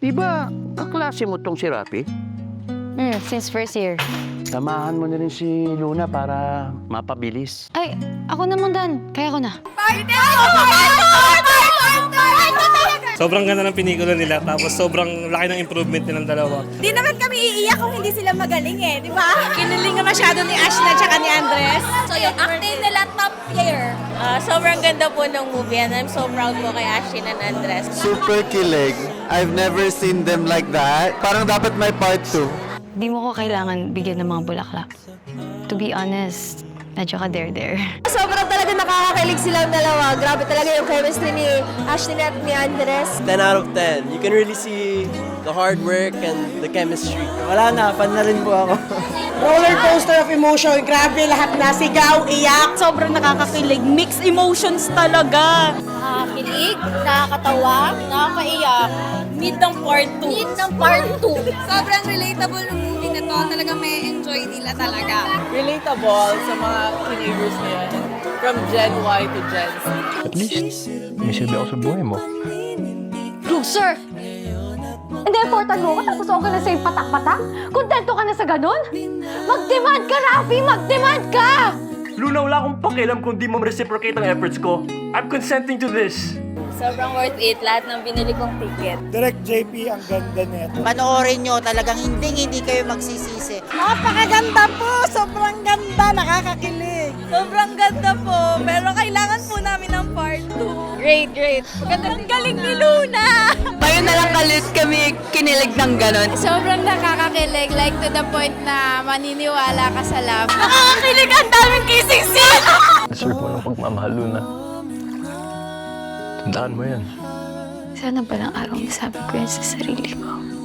Di ba, kaklase mo tong si Rapi? Hmm, since first year. Samahan mo na rin si Luna para mapabilis. Ay, ako naman Dan. Kaya ko na. Sobrang ganda ng pelikula nila, tapos sobrang laki ng improvement nilang dalawa. Di naman kami iiyak kung hindi sila magaling eh, di ba? Kiniling nga masyado ni Ashna tsaka ni Andres. So yung acting nila top tier. Ah, sobrang ganda po ng movie and I'm so proud po kay Ashin and Andres. Super kilig. I've never seen them like that. Parang dapat may part 2. Di mo ko kailangan bigyan ng mga bulaklak. To be honest, medyo ka there-there. Sobrang talaga nakakakilig silang dalawa. Grabe talaga yung chemistry ni Ashley at ni Andres. 10 out of 10. You can really see the hard work and the chemistry. Wala na, fan na rin po ako. Roller coaster of emotion. Grabe lahat na sigaw, iyak. Sobrang nakakakilig. Mixed emotions talaga. Nakakakilig, nakakatawa, nakakaiyak. Need ng part 2. Need ng part 2. Sobrang relatable ng movie na to. Talagang may enjoy nila talaga. Relatable sa mga teenagers ngayon. From Gen Y to Gen Z. At least, may silbi ako sa buhay mo. Loser! Hindi, importan mo ko tapos okay na sa'yo patak-patak? Kontento ka na sa ganun? Mag-demand ka, Rafi! Mag-demand ka! Luna, wala akong pakialam kung di mo reciprocate ang efforts ko. I'm consenting to this. Sobrang worth it lahat ng binili kong ticket. Direct JP, ang ganda nito. Panoorin nyo, talagang hindi hindi kayo magsisisi. Napakaganda po! Sobrang ganda! Nakakakilig! Sobrang ganda po! Pero kailangan po namin ng part 2. Great, great. Ang galing ni Luna! Ngayon na lang kalit kami kinilig ng ganon. Sobrang nakakakilig. Like to the point na maniniwala ka sa love. Nakakakilig! Ang daming kissing scene! Deserve mo ng pagmamahal, Luna. Tandaan mo yan. Sana ba ng araw nasabi ko yan sa sarili ko?